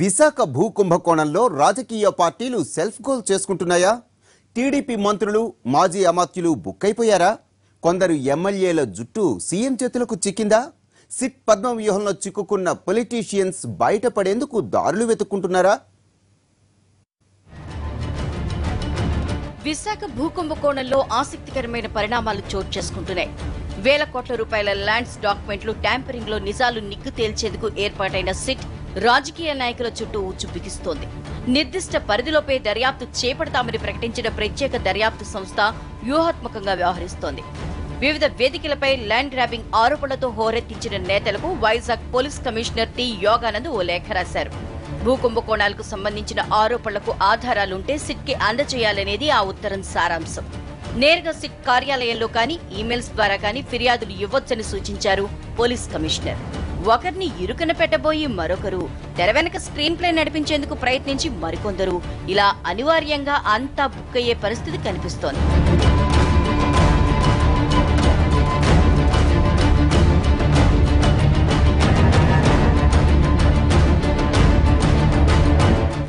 విశాఖ భూ కుంభకోణంలో రాజకీయ పార్టీలు సెల్ఫ్ గోల్ చేసుకుంటున్నాయా? టీడీపీ మంత్రులు మాజీ అమాత్యులు బుక్కైపోయారా? కొందరు ఎమ్మెల్యేల జుట్టు సీఎం చేతులకు చిక్కిందా? సిట్ పద్మ వ్యూహంలో చిక్కుకున్న పొలిటీషియన్స్ బయటపడేందుకు దారులు వెతుక్కుంటున్నారా? విశాఖ భూకుంభకోణంలో ఆసక్తికరమైన పరిణామాలు చోటు చేసుకుంటున్నాయి. వేల కోట్ల రూపాయల ల్యాండ్స్ డాక్యుమెంట్లు ట్యాంపరింగ్లో నిజాలు నిగ్గు తేల్చేందుకు ఏర్పాటైన సిట్ రాజకీయ నాయకుల చుట్టూ ఉచ్చు బిగిస్తోంది. నిర్దిష్ట పరిధిలోపే దర్యాప్తు చేపడతామని ప్రకటించిన ప్రత్యేక దర్యాప్తు సంస్థ వ్యూహాత్మకంగా వ్యవహరిస్తోంది. వివిధ వేదికలపై ల్యాండ్ గ్రాబింగ్ ఆరోపణలతో హోరెత్తించిన నేతలకు Vizag police commissioner T. Yoganand ఓ లేఖ రాశారు. భూ కుంభకోణాలకు సంబంధించిన ఆరోపణలకు ఆధారాలుంటే సిట్కి అందజేయాలనేది ఆ ఉత్తరం సారాంశం. నేరుగా సిట్ కార్యాలయంలో కానీ ఈమెయిల్స్ ద్వారా కానీ ఫిర్యాదులు ఇవ్వొచ్చని సూచించారు పోలీస్ కమిషనర్. ఒకరిని ఇరుకన పెట్టబోయి మరొకరు తెర వెనక స్క్రీన్ ప్లే నడిపించేందుకు ప్రయత్నించి మరికొందరు. ఇలా అనివార్యంగా అంతా బుక్ అయ్యే పరిస్థితి కనిపిస్తోంది.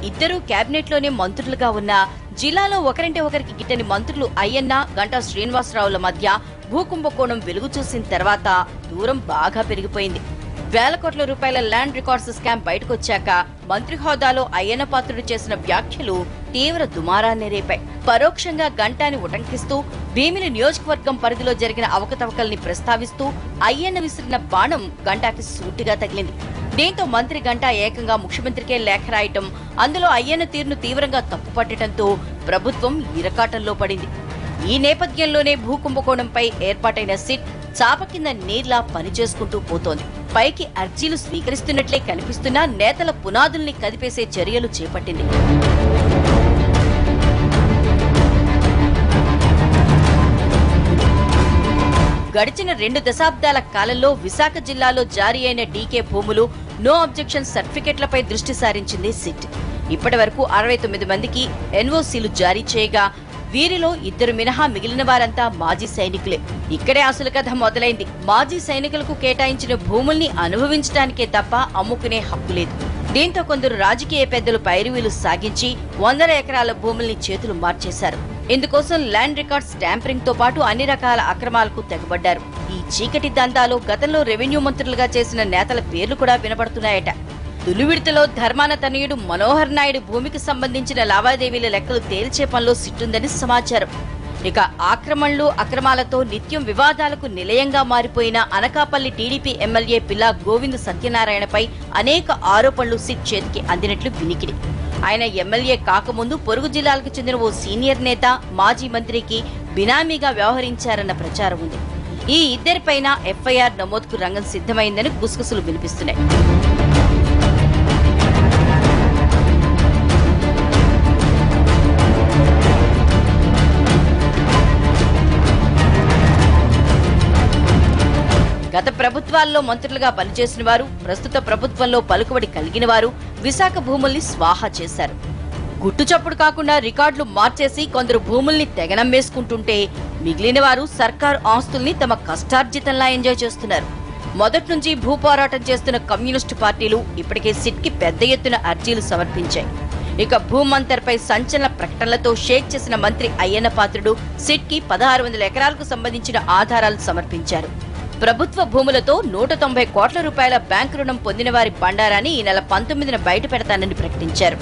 ఇద్దరూ కేబినెట్లోనే మంత్రులుగా ఉన్న జిల్లాలో ఒకరంటే ఒకరికి గిట్టని మంత్రులు అయ్యన్న గంటా శ్రీనివాసరావుల మధ్య భూకుంభకోణం వెలుగు చూసిన తర్వాత దూరం బాగా పెరిగిపోయింది. వేల కోట్ల రూపాయల ల్యాండ్ రికార్డ్స్ స్కామ్ బయటకొచ్చాక మంత్రి హోదాలో అయ్యన్న పాత్రుడు చేసిన వ్యాఖ్యలు తీవ్ర దుమారాన్ని రేపాయి. పరోక్షంగా గంటాని ఉటంకిస్తూ భీమిని నియోజకవర్గం పరిధిలో జరిగిన అవకతవకల్ని ప్రస్తావిస్తూ అయ్యన్న విసిరిన బాణం గంటాకి సూటిగా తగిలింది. దీంతో మంత్రి గంటా ఏకంగా ముఖ్యమంత్రికే లేఖ రాయటం అందులో అయ్యన్న తీరును తీవ్రంగా తప్పుపట్టడంతో ప్రభుత్వం ఇరకాటంలో పడింది. ఈ నేపథ్యంలోనే భూ కుంభకోణంపై ఏర్పాటైన సిట్ చాప కింద నీర్లా పనిచేసుకుంటూ పోతోంది. పైకి అర్జీలు స్వీకరిస్తున్నట్లే కనిపిస్తున్నా నేతల పునాదుల్ని కదిపేసే చర్యలు చేపట్టింది. గడిచిన రెండు దశాబ్దాల కాలంలో విశాఖ జిల్లాలో జారీ అయిన డీకే భూములు నో అబ్జెక్షన్ సర్టిఫికెట్లపై దృష్టి సారించింది సిట్. ఇప్పటి వరకు అరవై తొమ్మిది మందికి ఎన్ఓసీలు జారీ చేయగా వీరిలో ఇద్దరు మినహా మిగిలిన వారంతా మాజీ సైనికులే. ఇక్కడే అసలు కథ మొదలైంది. మాజీ సైనికులకు కేటాయించిన భూముల్ని అనుభవించడానికే తప్ప అమ్ముకునే హక్కు లేదు. దీంతో కొందరు రాజకీయ పెద్దలు పైరువీలు సాగించి వందల ఎకరాల భూముల్ని చేతులు మార్చేశారు. ఇందుకోసం ల్యాండ్ రికార్డ్స్ ట్యాంపరింగ్తో పాటు అన్ని రకాల అక్రమాలకు తెగబడ్డారు. ఈ చీకటి దందాలో గతంలో రెవెన్యూ మంత్రులుగా చేసిన నేతల పేర్లు కూడా వినపడుతున్నాయట. తులివిడతలో ధర్మాన తనయుడు మనోహర్ నాయుడు భూమికి సంబంధించిన లావాదేవీల లెక్కలు తేల్చే పనిలో సిట్టుందని సమాచారం. ఇక ఆక్రమణలు అక్రమాలతో నిత్యం వివాదాలకు నిలయంగా మారిపోయిన అనకాపల్లి టీడీపీ ఎమ్మెల్యే పిల్లా గోవింద్ సత్యనారాయణపై అనేక ఆరోపణలు సిట్ చేతికి అందినట్లు వినికిడి. ఆయన ఎమ్మెల్యే కాకముందు పొరుగు జిల్లాలకు చెందిన ఓ సీనియర్ నేత మాజీ మంత్రికి బినామీగా వ్యవహరించారన్న ప్రచారం ఉంది. ఈ ఇద్దరిపైన ఎఫ్ఐఆర్ నమోదుకు రంగం సిద్ధమైందని గుసగుసలు వినిపిస్తున్నాయి. గత ప్రభుత్వాల్లో మంత్రులుగా పనిచేసిన వారు ప్రస్తుత ప్రభుత్వంలో పలుకుబడి కలిగిన వారు విశాఖ భూముల్ని స్వాహా చేశారు. గుట్టుచప్పుడు కాకుండా రికార్డులు మార్చేసి కొందరు భూముల్ని తెగనమ్మేసుకుంటుంటే మిగిలిన వారు సర్కారు ఆస్తుల్ని తమ కష్టార్జితంలా ఎంజాయ్ చేస్తున్నారు. మొదటి నుంచి భూ పోరాటం చేస్తున్న కమ్యూనిస్టు పార్టీలు ఇప్పటికే సిట్కి పెద్ద ఎత్తున అర్జీలు సమర్పించాయి. ఇక భూమంతర్పై సంచలన ప్రకటనలతో షేక్ చేసిన మంత్రి అయ్యన్న పాత్రుడు సిట్కి పదహారు వందల ఎకరాలకు సంబంధించిన ఆధారాలు సమర్పించారు. ప్రభుత్వ భూములతో నూట తొంభై కోట్ల రూపాయల బ్యాంకు రుణం పొందిన వారి బండారాన్ని ఈ నెల పంతొమ్మిదిన బయట పెడతానని ప్రకటించారు.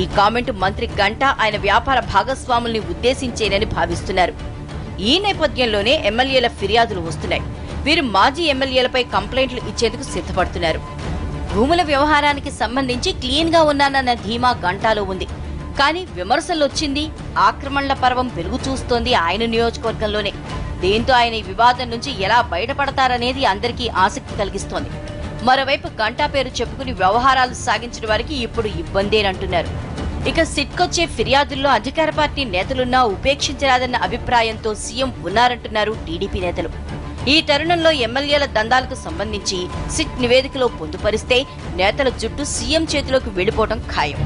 ఈ కామెంట్ మంత్రి గంటా ఆయన వ్యాపార భాగస్వాముల్ని ఉద్దేశించేనని భావిస్తున్నారు. ఈ నేపథ్యంలోనే ఎమ్మెల్యేల ఫిర్యాదులు వస్తున్నాయి. వీరు మాజీ ఎమ్మెల్యేలపై కంప్లైంట్లు ఇచ్చేందుకు సిద్ధపడుతున్నారు. భూముల వ్యవహారానికి సంబంధించి క్లీన్గా ఉన్నానన్న ధీమా గంటాలో ఉంది. కానీ విమర్శలొచ్చింది ఆక్రమణల పర్వం వెలుగు చూస్తోంది ఆయన నియోజకవర్గంలోనే. దీంతో ఆయన ఈ వివాదం నుంచి ఎలా బయటపడతారనేది అందరికీ ఆసక్తి కలిగిస్తోంది. మరోవైపు గంటా పేరు చెప్పుకుని వ్యవహారాలు సాగించిన వారికి ఇప్పుడు ఇబ్బందేనంటున్నారు. ఇక సిట్కొచ్చే ఫిర్యాదుల్లో అధికార పార్టీ నేతలున్నా ఉపేక్షించరాదన్న అభిప్రాయంతో సీఎం ఉన్నారంటున్నారు టీడీపీ నేతలు. ఈ తరుణంలో ఎమ్మెల్యేల దందాలకు సంబంధించి సిట్ నివేదికలో పొందుపరిస్తే నేతల జుట్టు సీఎం చేతిలోకి వెళ్ళిపోవడం ఖాయం.